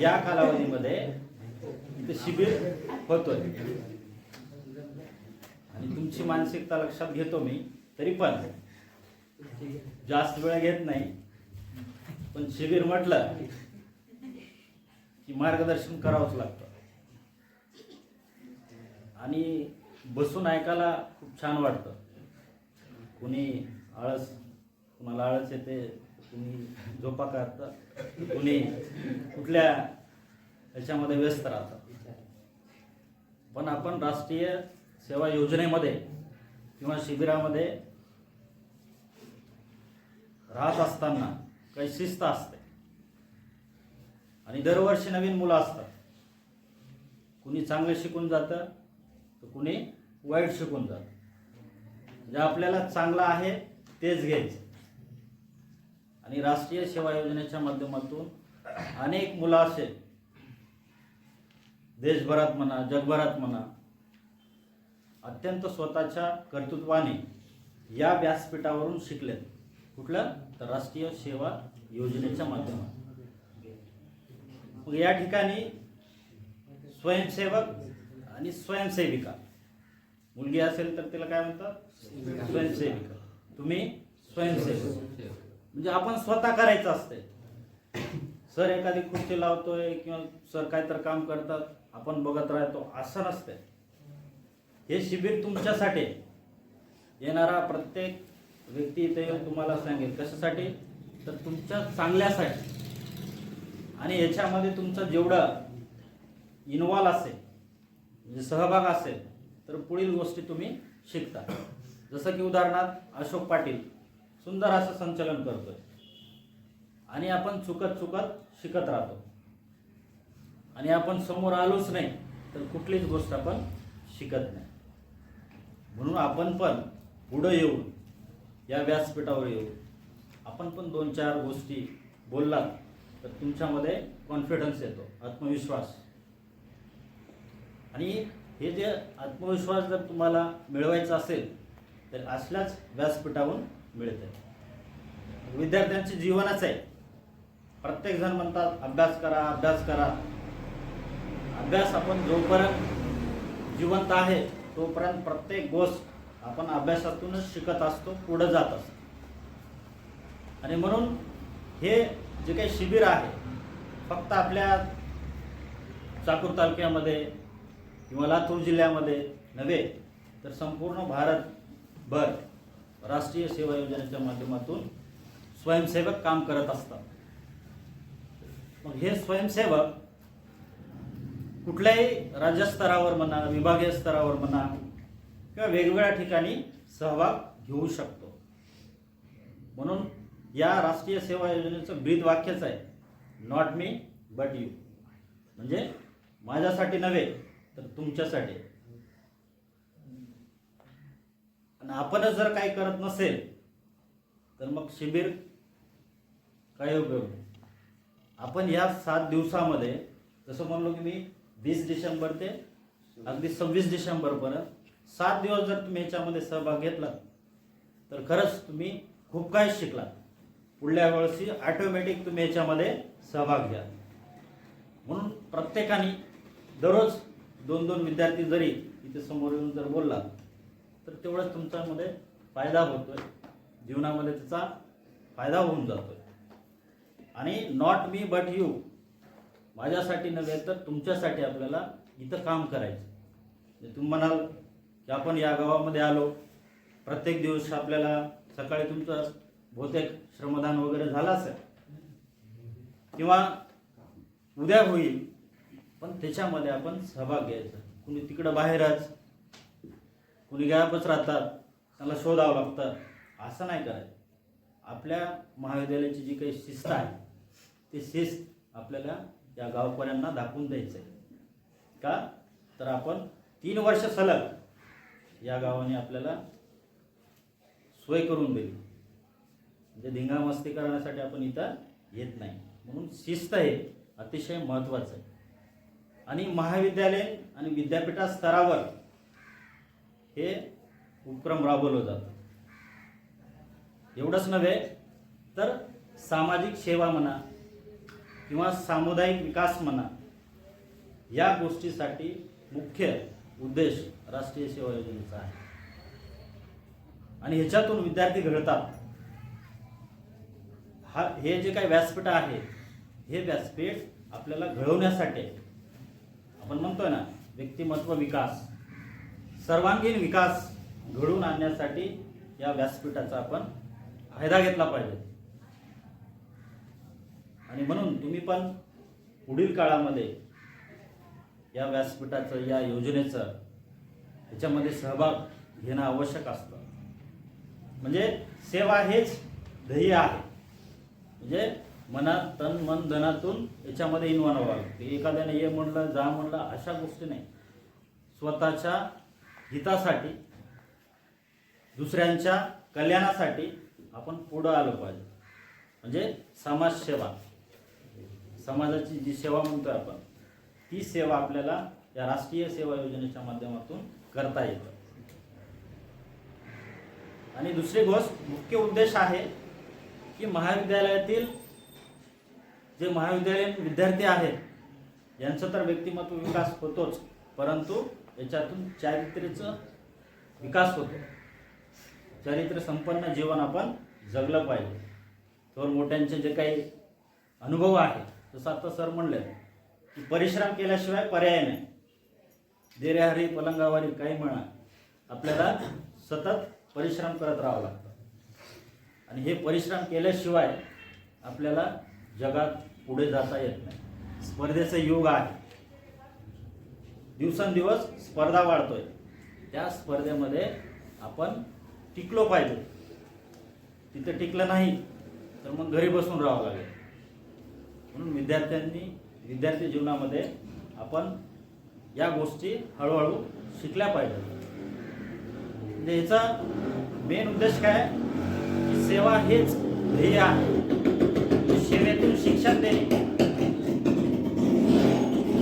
या कालावधीमध्ये इथे शिबिर होतोय. आणि तुमची मानसिकता लक्षात घेतो मी तरी पण जास्त वेळ घेत नाही. पण शिबिर म्हटलं की मार्गदर्शन करावंच लागतं. आणि बसून ऐकायला खूप छान वाटतं. कुणी आळस कुणाला आळस येते तुम्ही झोपा काढतं कुणी कुठल्या याच्यामध्ये व्यस्त राहतात पण आपण राष्ट्रीय सेवा योजनेमध्ये किंवा शिबिरामध्ये राहत असताना काही शिस्त असते. आणि दरवर्षी नवीन मुलं असतात. कुणी चांगलं शिकून जातं तर कुणी वाईट शिकून जातं. जे आपल्याला चांगलं आहे तेच घ्यायचं. आणि राष्ट्रीय सेवा योजनेच्या माध्यमातून अनेक मुलं असे देशभरात म्हणा जगभरात म्हणा अत्यंत स्वतःच्या कर्तृत्वाने या व्यासपीठावरून शिकलेत. कुठलं? तर राष्ट्रीय सेवा योजनेच्या माध्यमात मग या ठिकाणी स्वयंसेवक आणि स्वयंसेविका. मुलगी असेल तर तिला काय म्हणतात? स्वयंसेविका. तुम्ही स्वयंसेवक. म्हणजे आपण स्वतः करायचं असते सर एखादी खुर्ची लावतोय किंवा सर काहीतरी काम करतात आपण बघत राहतो असं नसतंय. हे शिबिर तुमच्यासाठी. येणारा प्रत्येक व्यक्ती इथे येऊन तुम्हाला सांगेल कशासाठी? तर तुमच्या चांगल्यासाठी. आणि याच्यामध्ये तुमचं जेवढं इन्वॉल्व असेल म्हणजे सहभाग असेल तर पुढील गोष्टी तुम्ही शिकता. जसं की उदाहरणार्थ अशोक पाटील. सुंदर असं संचलन करतोय. आणि आपण चुकत चुकत शिकत राहतो. आणि आपण समोर आलोच नाही तर कुठलीच गोष्ट आपण शिकत नाही. म्हणून आपण पण पुढं येऊन या व्यासपीठावर येऊ. आपण पण दोन चार गोष्टी बोललात तर तुमच्यामध्ये कॉन्फिडन्स येतो आत्मविश्वास. आणि हे जे आत्मविश्वास जर तुम्हाला मिळवायचा असेल तर असल्याच व्यासपीठावरून मिळते. विद्यार्थ्यांचे जीवनच आहे. प्रत्येक जण म्हणतात अभ्यास करा अभ्यास करा. अभ्यास आपण जोपर्यंत जिवंत आहे तोपर्यंत प्रत्येक गोष्ट आपण अभ्यासातूनच शिकत असतो पुढं जात असतो. आणि म्हणून हे जे काही शिबिर आहे फक्त आपल्या चाकूर तालुक्यामध्ये किंवा लातूर जिल्ह्यामध्ये नव्हे तर संपूर्ण भारतभर राष्ट्रीय सेवा योजनेच्या माध्यमातून स्वयंसेवक काम करत असतात. मग हे स्वयंसेवक कुठल्याही राज्यस्तरावर म्हणा विभागीय स्तरावर म्हणा किंवा वेगवेगळ्या ठिकाणी सहभाग घेऊ शकतो. म्हणून या राष्ट्रीय सेवा योजनेचं ब्रीद वाक्यच आहे नॉट मी बट यू म्हणजे माझ्यासाठी नव्हे तर तुमच्यासाठी. आणि आपणच जर काही करत नसेल तर मग शिबिर काय उपयोग आपण या सात दिवसामध्ये जसं म्हणलो की मी वीस डिसेंबर ते अगदी सव्वीस डिसेंबरपर्यंत सात दिवस जर तुम्ही याच्यामध्ये सहभाग घेतला तर खरंच तुम्ही खूप काही शिकला. पुढल्या वेळेसी ऑटोमॅटिक तुम्ही याच्यामध्ये सहभाग घ्या. म्हणून प्रत्येकाने दररोज दोन दोन विद्यार्थी जरी इथे समोर येऊन जर बोलला तर तेवढंच तुमच्यामध्ये फायदा होतोय. जीवनामध्ये त्याचा फायदा होऊन जातोय. आणि नॉट मी बट यू माझ्यासाठी नव्हे तर तुमच्यासाठी आपल्याला इथं काम करायचं. तुम्ही म्हणाल की आपण या गावामध्ये आलो प्रत्येक दिवस आपल्याला सकाळी तुमचं बहुतेक श्रमदान वगैरे झालं असेल किंवा उद्या होईल पण त्याच्यामध्ये आपण सहभाग घ्यायचा. कुणी तिकडं बाहेरच कुणी गायबच राहतात त्यांना शोधावं लागतं. असं नाही करायचं. आपल्या महाविद्यालयाची जी काही शिस्त आहे ती शिस्त आपल्याला या गावकऱ्यांना दाखवून द्यायचं आहे का? तर आपण तीन वर्ष सलग या गावाने आपल्याला सोय करून दिली. म्हणजे धिंगामस्ती करण्यासाठी आपण इथं येत नाही. म्हणून शिस्त हे अतिशय महत्त्वाचं आहे. आणि महाविद्यालय आणि विद्यापीठा स्तरावर हे उपक्रम राबवलं जातं. एवढंच नव्हे तर सामाजिक सेवा म्हणा किंवा सामुदायिक विकास म्हणा या गोष्टीसाठी मुख्य उद्देश राष्ट्रीय सेवा योजनेचा आहे. आणि ह्याच्यातून विद्यार्थी घडतात. हा हे जे काही व्यासपीठ आहे हे व्यासपीठ आपल्याला घडवण्यासाठी आपण म्हणतोय ना व्यक्तिमत्व विकास. सर्वांगीण विकास घडवून आणण्यासाठी या व्यासपीठाचा आपण फायदा घेतला पाहिजे. आणि म्हणून तुम्ही पण पुढील काळामध्ये या व्यासपीठाचं या योजनेचं याच्यामध्ये सहभाग घेणं आवश्यक असतं. म्हणजे सेवा हेच ध्येय आहे. म्हणजे मनात तन मन धनातून याच्यामध्ये इन्व्हॉल्व्ह व्हावं एखाद्याने ये म्हणलं जा म्हणलं अशा गोष्टी नाही. स्वतःच्या हितासाठी दुसऱ्यांच्या कल्याणासाठी आपण पुढं आलो पाहिजे. म्हणजे समाजसेवा. समाजाची जी सेवा म्हणतोय आपण ती सेवा आपल्याला या राष्ट्रीय सेवा योजनेच्या माध्यमातून करता येतं. आणि दुसरी गोष्ट मुख्य उद्देश आहे की महाविद्यालयातील जे महाविद्यालयीन विद्यार्थी आहेत यांचं तर व्यक्तिमत्व विकास होतोच परंतु याच्यातून चारित्र्याचं विकास होतो. चारित्र्य संपन्न जीवन आपण जगलं पाहिजे. थोर मोठ्यांचे जे काही अनुभव आहे जसं आता सर म्हणले की परिश्रम केल्याशिवाय पर्याय नाही. देरेहरी पलंगावारी काही म्हणा आपल्याला सतत परिश्रम करत राहावं लागतं. आणि हे परिश्रम केल्याशिवाय आपल्याला जगात पुढे जाता येत नाही. स्पर्धेचं युग आहे. दिवसेंदिवस स्पर्धा वाढतोय. त्या स्पर्धेमध्ये आपण टिकलो पाहिजे. तिथं टिकलं नाही तर मग घरी बसून राहावं लागेल. म्हणून विद्यार्थ्यांनी विद्यार्थी जीवनामध्ये आपण या गोष्टी हळूहळू शिकल्या पाहिजेत. म्हणजे याचा मेन उद्देश काय की सेवा हेच ध्येय आहे. सेवेतून शिक्षण देणे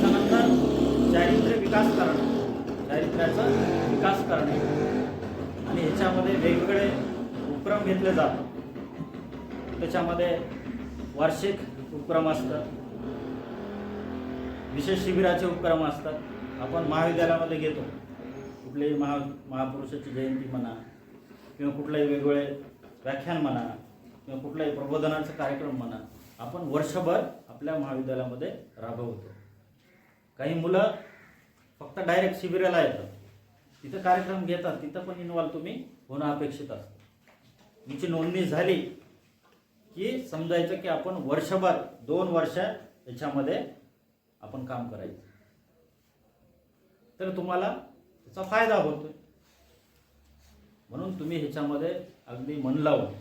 त्यानंतर चारित्र्य विकास करणे दारिद्र्याचा विकास करणे. आणि ह्याच्यामध्ये वेगवेगळे उपक्रम घेतले जातात. त्याच्यामध्ये वार्षिक उपक्रम असतात. विशेष शिबिराचे उपक्रम असतात. आपण महाविद्यालयामध्ये घेतो. कुठलेही महा महापुरुषाची जयंती म्हणा किंवा कुठलाही वेगवेगळे व्याख्यान म्हणा किंवा कुठलाही प्रबोधनाचा कार्यक्रम म्हणा आपण वर्षभर आपल्या महाविद्यालयामध्ये राबवतो. काही मुलं फक्त डायरेक्ट शिबिराला येतात तिथं कार्यक्रम घेतात तिथं पण इन्व्हॉल्व तुम्ही होणं अपेक्षित असतं. तुमची नोंदणी झाली की समजायचं की आपण वर्षभर दोन वर्ष याच्यामध्ये आपण काम करायचं. तर तुम्हाला त्याचा फायदा होतोय. म्हणून तुम्ही ह्याच्यामध्ये अगदी मन लावून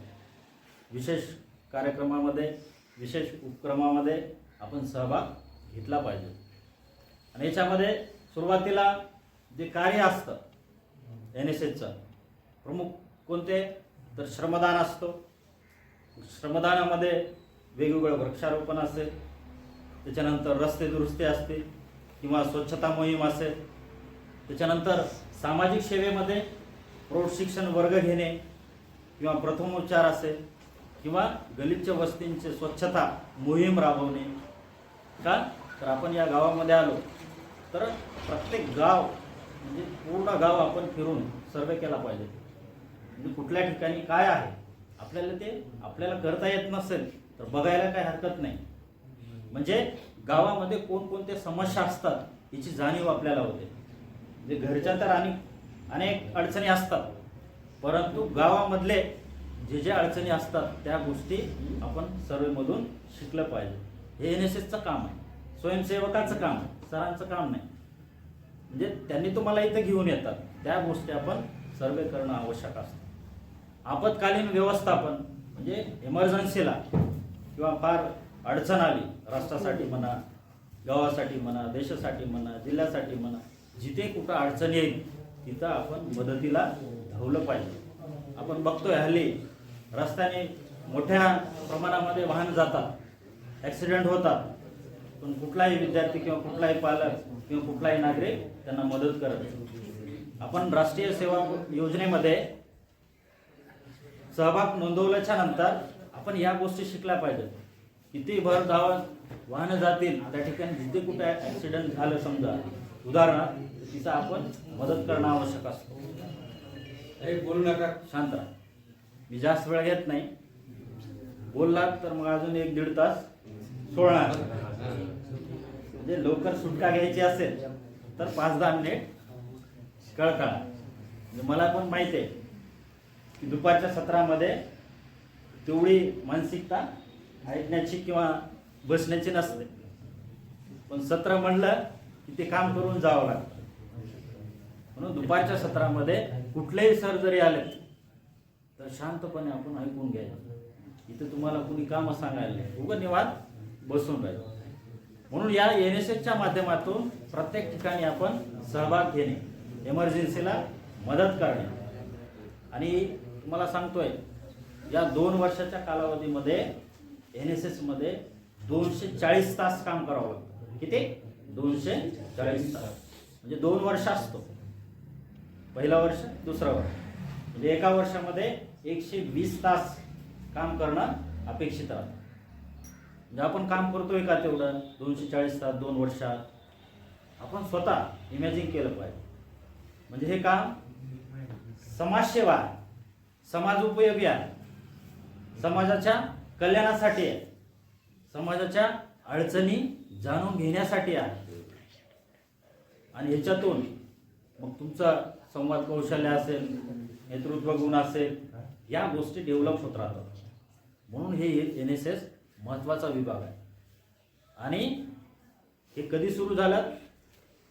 विशेष कार्यक्रमामध्ये विशेष उपक्रमामध्ये आपण सहभाग घेतला पाहिजे. आणि याच्यामध्ये सुरुवातीला जे कार्य असतं एन एस एसचं प्रमुख कोणते? तर श्रमदान असतो. श्रमदानामध्ये वेगवेगळं वृक्षारोपण असेल त्याच्यानंतर रस्ते दुरुस्ती असते किंवा स्वच्छता मोहीम असेल त्याच्यानंतर सामाजिक सेवेमध्ये प्रौढ शिक्षण वर्ग घेणे किंवा प्रथमोपचार असेल किंवा गलिच्छ वस्तींचे स्वच्छता मोहीम राबवणे. का? तर आपण या गावामध्ये आलो. तर प्रत्येक गाव म्हणजे पूर्ण गाव आपण फिरून सर्वे केला पाहिजे. म्हणजे कुठल्या ठिकाणी काय आहे? आपल्याला ते आपल्याला करता येत नसेल तर बघायला काही हरकत नाही. म्हणजे गावामध्ये कोणकोणत्या समस्या असतात याची जाणीव आपल्याला होते. म्हणजे घरच्या तर आणि अनेक अडचणी असतात परंतु गावामधले जे जे अडचणी असतात त्या गोष्टी आपण सर्वेमधून शिकलं पाहिजे. हे एन एस एसचं काम आहे. स्वयंसेवकाचं काम आहे सरांचं काम नाही. म्हणजे त्यांनी तुम्हाला इथं घेऊन येतात. त्या गोष्टी आपण सर्वे करणं आवश्यक असतं. आपत्कालीन व्यवस्थापन म्हणजे इमर्जन्सीला किंवा फार अडचण आली राष्ट्रासाठी म्हणा गावासाठी म्हणा देशासाठी म्हणा जिल्ह्यासाठी म्हणा जिथे कुठं अडचण येईल तिथं आपण मदतीला धावलं पाहिजे. आपण बघतोय हल्ली रस्त्याने मोठ्या प्रमाणामध्ये वाहन जातात ॲक्सिडेंट होतात. पण कुठलाही विद्यार्थी किंवा कुठलाही पालक किंवा कुठलाही नागरिक त्यांना मदत करत. आपण राष्ट्रीय सेवा योजनेमध्ये सहभाग नोंदवल्याच्या नंतर आपण या गोष्टी शिकल्या पाहिजेत. किती भर धाव वाहनं जातील त्या ठिकाणी जिथे कुठे ॲक्सिडेंट झालं समजा उदाहरणार्थ तिचा आपण मदत करणं आवश्यक असतो. अरे बोलू नका. शांत राहा. मी जास्त वेळ घेत नाही. बोललात तर मग अजून एक दीड तास सोडणार. म्हणजे लवकर सुटका घ्यायची असेल तर पाच दहा मिनिट कळकळा. म्हणजे मला पण माहिती आहे की दुपारच्या सत्रामध्ये तेवढी मानसिकता ऐकण्याची किंवा बसण्याची नसते. पण सत्र म्हणलं की ते काम करून जावं लागतं. म्हणून दुपारच्या सत्रामध्ये कुठलेही सर जरी आले तर शांतपणे आपण ऐकून घ्यायचं. इथं तुम्हाला कुणी कामं सांगायला नाही. उगं बसून राहायचं. म्हणून या एन एस एसच्या माध्यमातून प्रत्येक ठिकाणी आपण सहभाग घेणे एमर्जन्सीला मदत करणे. आणि तुम्हाला सांगतोय या दोन वर्षाच्या कालावधीमध्ये एन एस एसमध्ये दोनशे चाळीस तास काम करावं लागतं. किती? दोनशे चाळीस तास. म्हणजे दोन वर्ष असतो. पहिला वर्ष दुसरा वर्ष. म्हणजे एका वर्षामध्ये एकशे वीस तास काम करणं अपेक्षित राहतं. म्हणजे आपण काम करतोय का तेवढं? दोनशे चाळीस तास दोन वर्षात. आपण स्वतः इमॅजिन केलं पाहिजे. म्हणजे हे काम समाजसेवा आहे. समाज उपयोगी आहे. समाजाच्या कल्याणासाठी आहे. समाजाच्या अडचणी जाणून घेण्यासाठी आहे. आणि ह्याच्यातून मग तुमचं संवाद कौशल्य असेल नेतृत्व गुण असेल या गोष्टी डेव्हलप होत राहतात. म्हणून हे एन एस एस महत्त्वाचा विभाग आहे. आणि हे कधी सुरू झालं?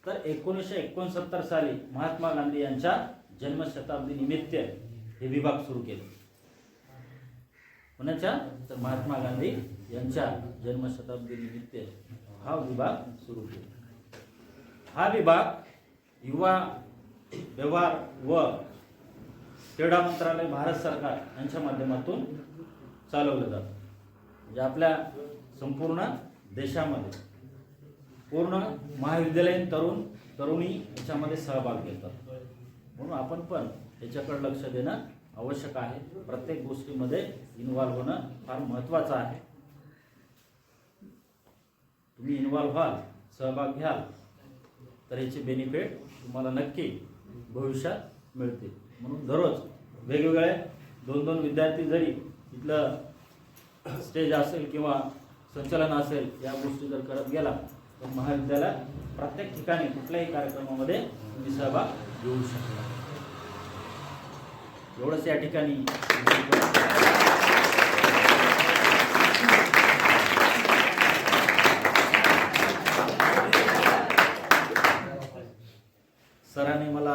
तर एकोणीसशे एकोणसत्तर साली महात्मा गांधी यांच्या जन्मशताब्दी निमित्त हे विभाग सुरू केले. कोणाच्या? तर महात्मा गांधी यांच्या जन्मशताब्दी निमित्त हा विभाग सुरू केला. हा विभाग युवा व्यवहार व क्रीडा मंत्रालय भारत सरकार यांच्या माध्यमातून चालवलं जातं. म्हणजे आपल्या संपूर्ण देशामध्ये. पूर्ण महाविद्यालयीन तरुण तरुणी याच्यामध्ये सहभाग घेतात. म्हणून आपण पण याच्याकडे लक्ष देणं आवश्यक आहे. प्रत्येक गोष्टीमध्ये इन्व्हॉल्व्ह होणं फार महत्त्वाचं आहे. तुम्ही इन्व्हॉल्व्ह व्हाल सहभाग घ्याल तर याचे बेनिफिट तुम्हाला नक्की भविष्यात मिळतील. म्हणून दररोज वेगवेगळे दोन दोन विद्यार्थी जरी इथलं स्टेज असेल किंवा संचलन असेल या गोष्टी जर करत गेला तर महाविद्यालयात प्रत्येक ठिकाणी कुठल्याही कार्यक्रमामध्ये तुम्ही सहभाग घेऊ शकता. एवढंच या ठिकाणी सरांनी मला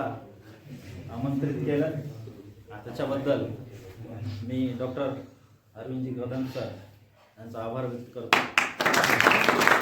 आमंत्रित केलं. त्याच्याबद्दल मी डॉक्टर अरविंदजी कदम सर यांचा आभार व्यक्त करतो.